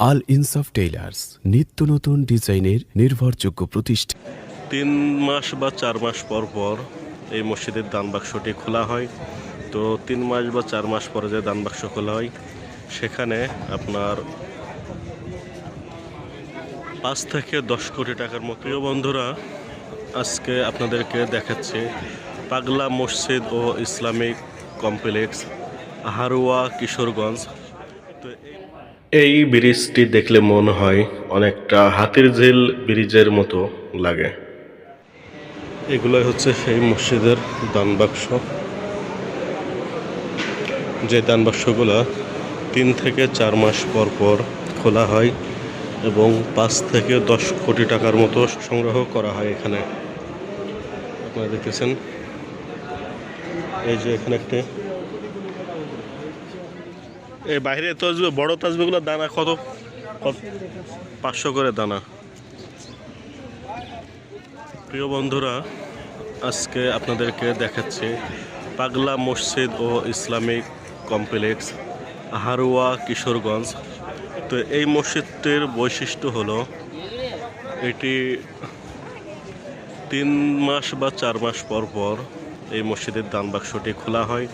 আল ইনসাফ টেইলার্স নিত্য নতুন ডিজাইনের নির্ভরযোগ্য প্রতিষ্ঠান তিন মাস বা চার মাস পর পর এই মসজিদের দান বাক্সটি খোলা হয়। তো তিন মাস বা চার মাস পরে যে দান বাক্স খোলা হয়, সেখানে আপনার পাঁচ থেকে দশ কোটি টাকার মতো। বন্ধুরা, আজকে আপনাদেরকে দেখাচ্ছে পাগলা মসজিদ ও ইসলামিক কমপ্লেক্স হারুয়া কিশোরগঞ্জ। এই- ব্রিজটি দেখলে মনে হয় অনেকটা হাতির ঝিল ব্রিজের মতো লাগে। এগুলোই হচ্ছে সেই মসজিদের দান বাক্স। যে দান বাক্সগুলো তিন থেকে চার মাস পর পর খোলা হয় এবং পাঁচ থেকে দশ কোটি টাকার মতো সংগ্রহ করা হয় এখানে। আপনারা দেখতেছেন, এই যে এখানে একটি এই বাইরে তসবে, বড় তসবিগুলো দানা কত? কত? পাঁচশো করে দানা। প্রিয় বন্ধুরা, আজকে আপনাদেরকে দেখাচ্ছি পাগলা মসজিদ ও ইসলামিক কমপ্লেক্স হারুয়া কিশোরগঞ্জ। তো এই মসজিদটির বৈশিষ্ট্য হলো, এটি তিন মাস বা চার মাস পর পর এই মসজিদের দান বাক্সটি খোলা হয়।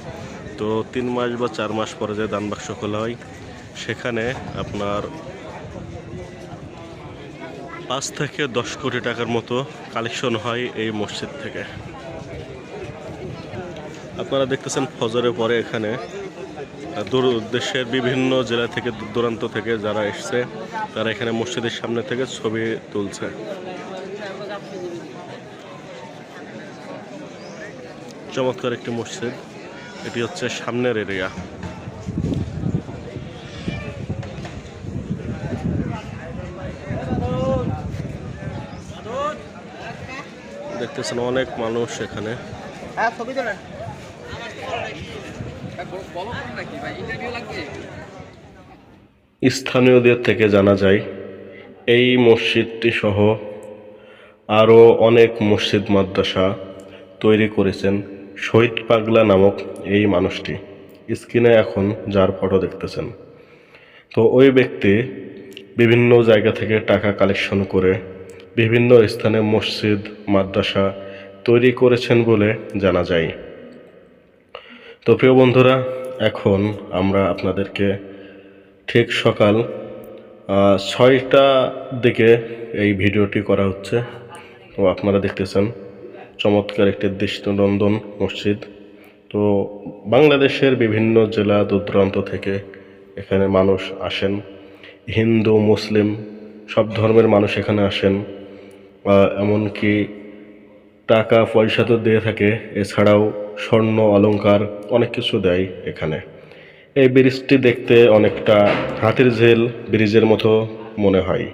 তো তিন মাস বা চার মাস পরে যে দান বাক্স খোলা হয়, সেখানে আপনার পাঁচ থেকে দশ কোটি টাকার মতো কালেকশন হয় এই মসজিদ থেকে। আপনারা দেখতেছেন ফজরের পরে এখানে দূর দেশের বিভিন্ন জেলা থেকে দূর দূরান্ত থেকে যারা এসছে, তারা এখানে মসজিদের সামনে থেকে ছবি তুলছে। চমৎকার একটি মসজিদ। এটি হচ্ছে সামনের এরিয়া। দেখতেছেন অনেক মানুষ এখানে। হ্যাঁ স্থানীয়দের থেকে জানা যায় এই মসজিদটি সহ আরও অনেক মসজিদ মাদ্রাসা তৈরি করেছেন। শহীদ পাগলা নামক এই মানুষটি স্ক্রিনে এখন যার ফটো দেখতেছেন। তো ওই ব্যক্তি বিভিন্ন জায়গা থেকে টাকা কালেকশন করে বিভিন্ন স্থানে মসজিদ, মাদ্রাসা তৈরি করেছেন বলে জানা যায়। তো প্রিয় বন্ধুরা, এখন আমরা আপনাদেরকে ঠিক সকাল ছয়টা দিকে এই ভিডিওটি করা হচ্ছে। তো আপনারা দেখতেছেন চমৎকার একটি দৃষ্টিনন্দন মসজিদ। তো বাংলাদেশের বিভিন্ন জেলা দূর দূরান্ত থেকে এখানে মানুষ আসেন। হিন্দু, মুসলিম, সব ধর্মের মানুষ এখানে আসেন। এমনকি টাকা পয়সা তো দিয়ে থাকে, এছাড়াও স্বর্ণ, অলংকার অনেক কিছু দেয় এখানে। এই ব্রিজটি দেখতে অনেকটা হাতির ঝিল, ব্রিজের মতো মনে হয়।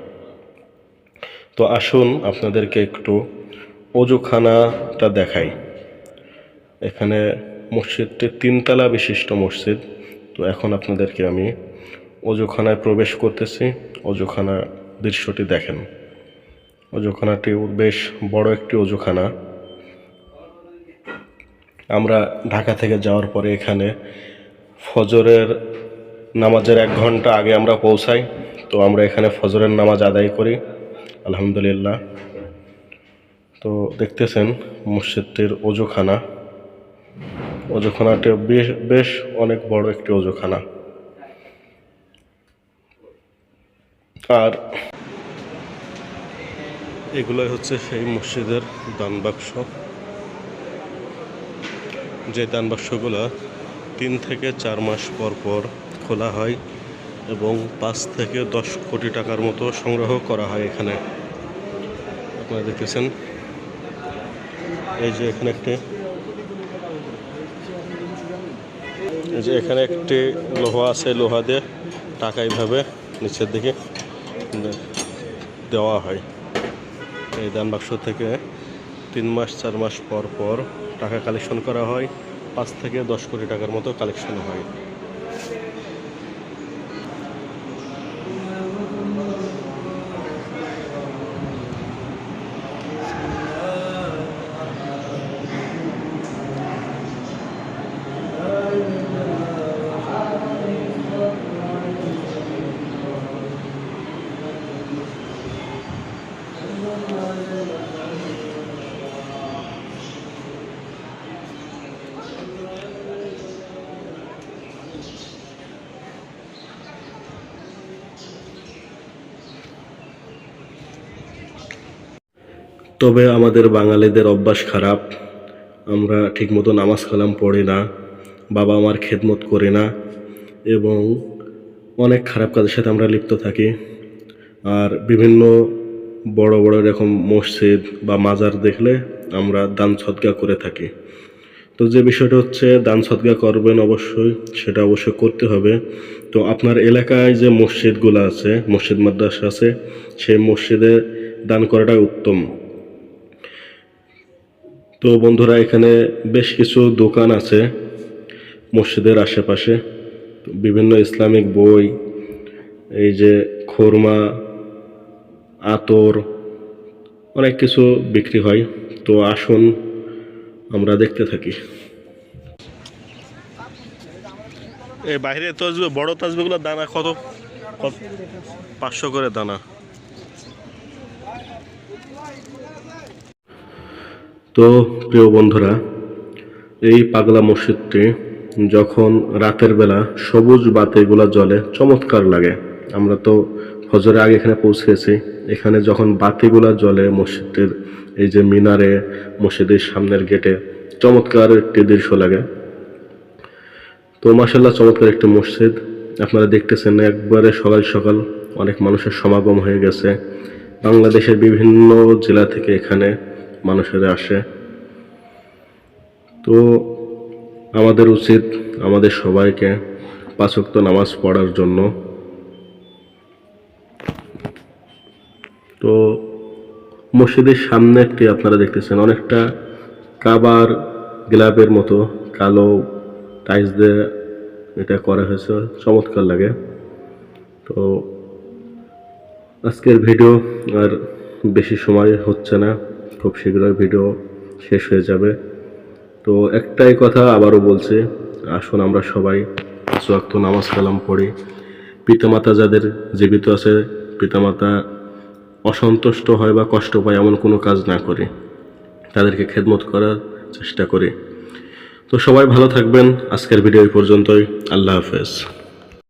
তো আসুন আপনাদেরকে একটু অজুখানাটা দেখাই। এখানে মসজিদটি তিনতলা বিশিষ্ট মসজিদ। তো এখন আপনাদেরকে আমি অজুখানায় প্রবেশ করতেছি। অজুখানা দৃশ্যটি দেখেন। অজুখানাটি বেশ বড় একটি অজুখানা আমরা ঢাকা থেকে যাওয়ার পরে এখানে ফজরের নামাজের এক ঘণ্টা আগে আমরা পৌঁছাই। তো আমরা এখানে ফজরের নামাজ আদায় করি। আলহামদুলিল্লাহ। তো দেখতেছেন মসজিদটির অজুখানা অজুখানাটি বেশ বেশ অনেক বড় একটি অজুখানা আর এগুলোই হচ্ছে সেই মসজিদের দান বাক্স। যে দান বাক্সগুলো তিন থেকে চার মাস পর পর খোলা হয় এবং পাঁচ থেকে দশ কোটি টাকার মতো সংগ্রহ করা হয় এখানে। আপনারা দেখতেছেন এই যে এখানে একটি, এই যে এখানে একটি লোহা আছে, লোহা দিয়ে টাকা এইভাবে নিচের দিকে দেওয়া হয়। এই দান বাক্স থেকে তিন মাস, চার মাস পর পর টাকা কালেকশন করা হয়। পাঁচ থেকে দশ কোটি টাকার মতো কালেকশন হয়। তবে আমাদের বাঙালিদের অভ্যাস খারাপ। আমরা ঠিকমতো নামাজ কালাম পড়ি না, বাবা আমার খেদমত করে না, এবং অনেক খারাপ কাজের সাথে আমরা লিপ্ত থাকি। আর বিভিন্ন বড় বড় এরকম মসজিদ বা মাজার দেখলে আমরা দান সদকা করে থাকি। তো যে বিষয়টা হচ্ছে দান সদকা করবেন অবশ্যই, সেটা অবশ্যই করতে হবে। তো আপনার এলাকায় যে মসজিদগুলো আছে, মসজিদ মাদ্রাসা আছে, সেই মসজিদে দান করাটাই উত্তম। তো বন্ধুরা, এখানে বেশ কিছু দোকান আছে মসজিদের আশেপাশে। বিভিন্ন ইসলামিক বই, এই যে খোরমা আতর অনেক কিছু বিক্রি হয়। তো আসুন আমরা দেখতে থাকি। এই বাইরে তসবি বড় তসবিগুলোর দানা কত? কত? পাঁচশো করে দানা। তো প্রিয় বন্ধুরা এই পাগলা মসজিদটি যখন রাতের বেলা সবুজ বাতিগুলো জ্বলে চমৎকার লাগে। আমরা তো ফজরের আগে এখানে পৌঁছেছি। এখানে যখন বাতিগুলো জ্বলে মসজিদের, এই যে মিনারে, মসজিদের সামনের গেটে, চমৎকার একটি দৃশ্য লাগে। তো মাসাল্লাহ চমৎকার একটি মসজিদ। আপনারা দেখতেছেন একবারে সকাল সকাল অনেক মানুষের সমাগম হয়ে গেছে। বাংলাদেশের বিভিন্ন জেলা থেকে এখানে মানুষেরা আসে। তো আমাদের উচিত আমাদের সবাইকে পাঁচক্ত নামাজ পড়ার জন্য মসজিদের সামনে একটি আপনারা দেখতেছেন, অনেকটা কাবার গ্লাবের মতো, কালো টাইলস দিয়ে এটা করা হয়েছে, চমৎকার লাগে। তো আজকের ভিডিও আর বেশি সময় হচ্ছে না, খুব শীঘ্রই ভিডিও শেষ হয়ে যাবে। তো একটাই কথা আবারও বলছি, আসুন আমরা সবাই ওয়াক্ত নামাজ কালাম পড়ি। পিতামাতা যাদের জীবিত আছে, পিতামাতা অসন্তুষ্ট হয় বা কষ্ট পায় এমন কোনো কাজ না করে। তাদেরকে খেদমত করার চেষ্টা করে। তো সবাই ভালো থাকবেন। আজকের ভিডিও এই পর্যন্তই। আল্লাহ হাফেজ।